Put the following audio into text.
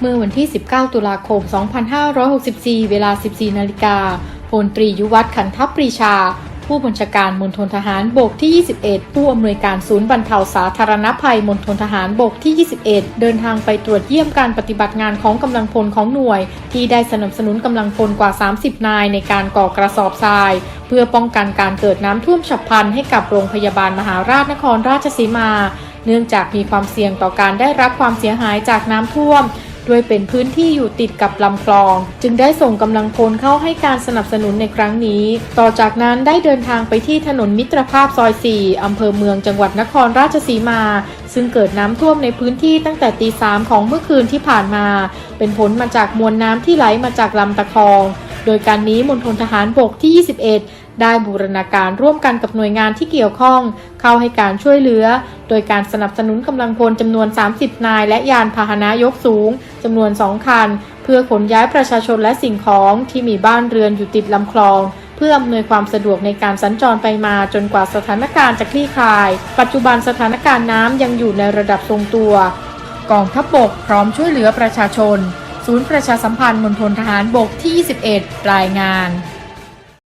เมื่อวันที่ 19 ตุลาคม 2564 เวลา 14 นาฬิกาพลตรียุวัฒน์ขันทัพปรีชา ผู้บัญชาการมณฑลทหารบกที่ 21 ผู้อำนวยการศูนย์บรรเทาสาธารณภัยมณฑลทหารบกที่ 21 เดินทางไปตรวจเยี่ยมการปฏิบัติงานของกำลังพลของหน่วย ที่ได้สนับสนุนกำลังพลกว่า 30 นายในการก่อกระสอบทราย เพื่อป้องกันการเกิดน้ำท่วมฉับพลันให้กับโรงพยาบาลมหาราชนครราชสีมา เนื่องจากมีความเสี่ยงต่อการได้รับความเสียหายจากน้ำท่วม ด้วยเป็นพื้นที่อยู่ติดกับลำคลอง จึงได้ส่งกำลังพลเข้าให้การสนับสนุนในครั้งนี้ ต่อจากนั้นได้เดินทางไปที่ถนนมิตรภาพซอย 4 อำเภอเมืองจังหวัดนครราชสีมา ซึ่งเกิดน้ำท่วมในพื้นที่ตั้งแต่ตีสามของเมื่อคืนที่ผ่านมา เป็นผลมาจากมวลน้ำที่ไหลมาจากลำตะคอง โดยการนี้มณฑลทหารบกที่ 21 ได้บูรณาการร่วมกันกับหน่วยงานที่เกี่ยวข้อง เข้าให้การช่วยเหลือ โดยการสนับสนุนกำลังพลจำนวน 30 นาย และยานพาหนะยกสูงจำนวน 2 คัน เพื่อขนย้ายประชาชนและสิ่งของที่มีบ้านเรือนอยู่ติดลำคลองเพื่ออำนวยความสะดวกในการสัญจรไปมาจนกว่าสถานการณ์จะคลี่คลาย ปัจจุบันสถานการณ์น้ำยังอยู่ในระดับทรงตัว กองทัพบกพร้อมช่วยเหลือประชาชน ศูนย์ประชาสัมพันธ์มณฑลทหารบกที่ 21 รายงาน